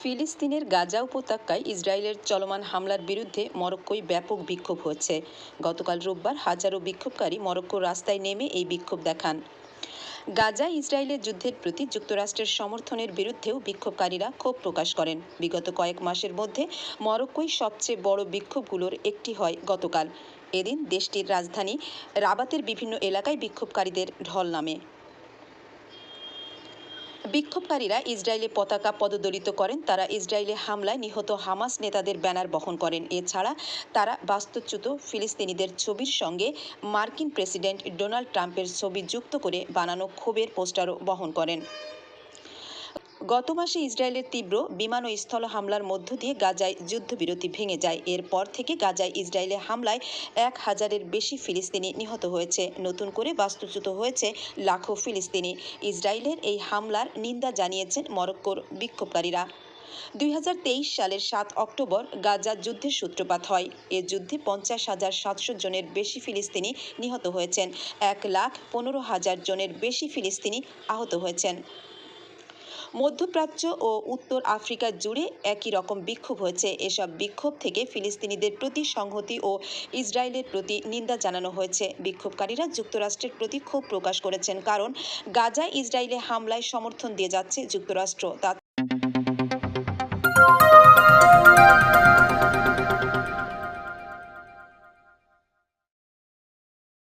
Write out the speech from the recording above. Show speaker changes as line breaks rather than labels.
ফিলিস্তিনের গাজা উপত্যকায় ইসরায়েলের চলমান হামলার বিরুদ্ধে মরক্কোয় ব্যাপক বিক্ষোভ হচ্ছে। গতকাল রোববার হাজারো বিক্ষোভকারী মরক্কোর রাস্তায় নেমে এই বিক্ষোভ দেখান। গাজা ইসরায়েলের যুদ্ধের প্রতি যুক্তরাষ্ট্রের সমর্থনের বিরুদ্ধেও বিক্ষোভকারীরা ক্ষোভ প্রকাশ করেন। বিগত কয়েক মাসের মধ্যে মরক্কোই সবচেয়ে বড় বিক্ষোভগুলোর একটি হয় গতকাল। এদিন দেশটির রাজধানী রাবাতের বিভিন্ন এলাকায় বিক্ষোভকারীদের ঢল নামে। বিক্ষোভকারীরা ইসরায়েলে পতাকা পদদলিত করেন। তারা ইসরায়েলে হামলায় নিহত হামাস নেতাদের ব্যানার বহন করেন। এছাড়া তারা বাস্তুচ্যুত ফিলিস্তিনিদের ছবির সঙ্গে মার্কিন প্রেসিডেন্ট ডোনাল্ড ট্রাম্পের ছবি যুক্ত করে বানানো ক্ষোভের পোস্টারও বহন করেন। গত মাসে ইসরায়েলের তীব্র বিমান ও স্থল হামলার মধ্য দিয়ে গাজায় যুদ্ধবিরতি ভেঙে যায়। এরপর থেকে গাজায় ইসরায়েলে হামলায় এক হাজারের বেশি ফিলিস্তিনি নিহত হয়েছে। নতুন করে বাস্তুচ্যুত হয়েছে লাখো ফিলিস্তিনি। ইসরায়েলের এই হামলার নিন্দা জানিয়েছেন মরক্কোর বিক্ষোভকারীরা। দুই হাজার তেইশ সালের সাত অক্টোবর গাজা যুদ্ধের সূত্রপাত হয়। এ যুদ্ধে পঞ্চাশ হাজার সাতশো জনের বেশি ফিলিস্তিনি নিহত হয়েছেন। এক লাখ পনেরো হাজার জনের বেশি ফিলিস্তিনি আহত হয়েছেন। মধ্যপ্রাচ্য ও উত্তর আফ্রিকা জুড়ে একই রকম বিক্ষোভ হয়েছে। এসব বিক্ষোভ থেকে ফিলিস্তিনিদের প্রতি সংহতি ও ইসরায়েলের প্রতি নিন্দা জানানো হয়েছে। বিক্ষোভকারীরা যুক্তরাষ্ট্রের প্রতি ক্ষোভ প্রকাশ করেছেন, কারণ গাজায় ইসরায়েলে হামলায় সমর্থন দিয়ে যাচ্ছে যুক্তরাষ্ট্র।